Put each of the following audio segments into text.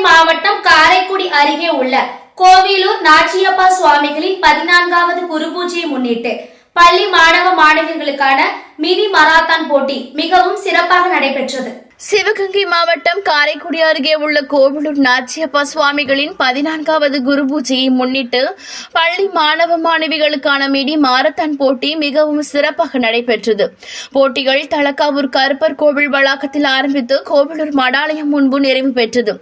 மாவட்டம் காரைக்குடி அருகே உள்ள கோவிலூர் நாச்சியப்பா சுவாமிகளின் பதினான்காவது குரு பூஜையை முன்னிட்டு பள்ளி மாணவ மாணவிகளுக்கான மினி மராத்தான் போட்டி மிகவும் சிறப்பாக நடைபெற்றது. சிவகங்கை மாவட்டம் காரைக்குடி அருகே உள்ள கோவிலூர் நாச்சியப்பா சுவாமிகளின் பதினான்காவது குரு பூஜையை முன்னிட்டு பள்ளி மாணவ மாணவிகளுக்கான மிடி மாரத்தான் போட்டி மிகவும் சிறப்பாக நடைபெற்றது. போட்டிகள் தலக்காவூர் கருப்பர் கோவில் வளாகத்தில் ஆரம்பித்து கோவிலூர் மடாலயம் முன்பு நிறைவு பெற்றது.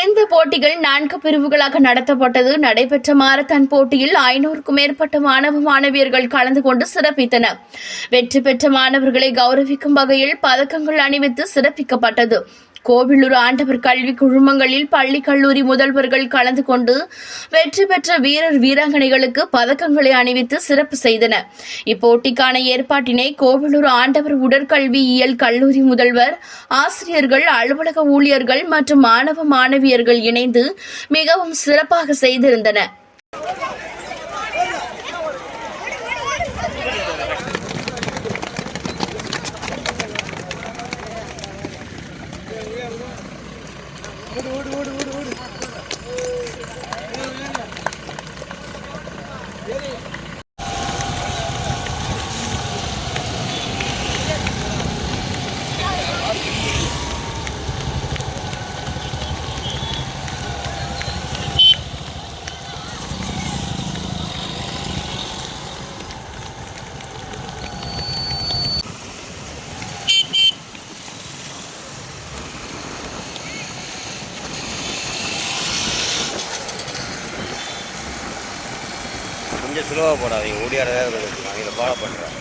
இந்த போட்டிகள் நான்கு பிரிவுகளாக நடத்தப்பட்டது. நடைபெற்ற மாரத்தான் போட்டியில் ஐநூறுக்கும் மேற்பட்ட மாணவ மாணவியர்கள் கலந்து கொண்டு சிறப்பித்தனர். வெற்றி பெற்ற மாணவர்கள் கௌரவிக்கும் வகையில் பதக்கங்கள் அணிவித்து சிறப்பிக்கப்பட்டது. கோவிலூர் ஆண்டவர் கல்வி குழுமங்களில் பள்ளி கல்லூரி முதல்வர்கள் கலந்து கொண்டு வெற்றி பெற்ற வீரர் வீராங்கனைகளுக்கு பதக்கங்களை அணிவித்து சிறப்பு செய்தனர் இப்போட்டிக்கான ஏற்பாட்டினை கோவிலூர் ஆண்டவர் உடற்கல்வியியல் கல்லூரி முதல்வர் ஆசிரியர்கள் அலுவலக ஊழியர்கள் மற்றும் மாணவ மாணவியர்கள் இணைந்து மிகவும் சிறப்பாக செய்திருந்தனர் ஓடு ஓடு ஓடு ஓடு. ஓடு கொஞ்சம் ஸ்லோவாக போடாதீங்க. ஓடியாரதாக வேறு நான் இதில் ஃபாலோ பண்ணுறேன்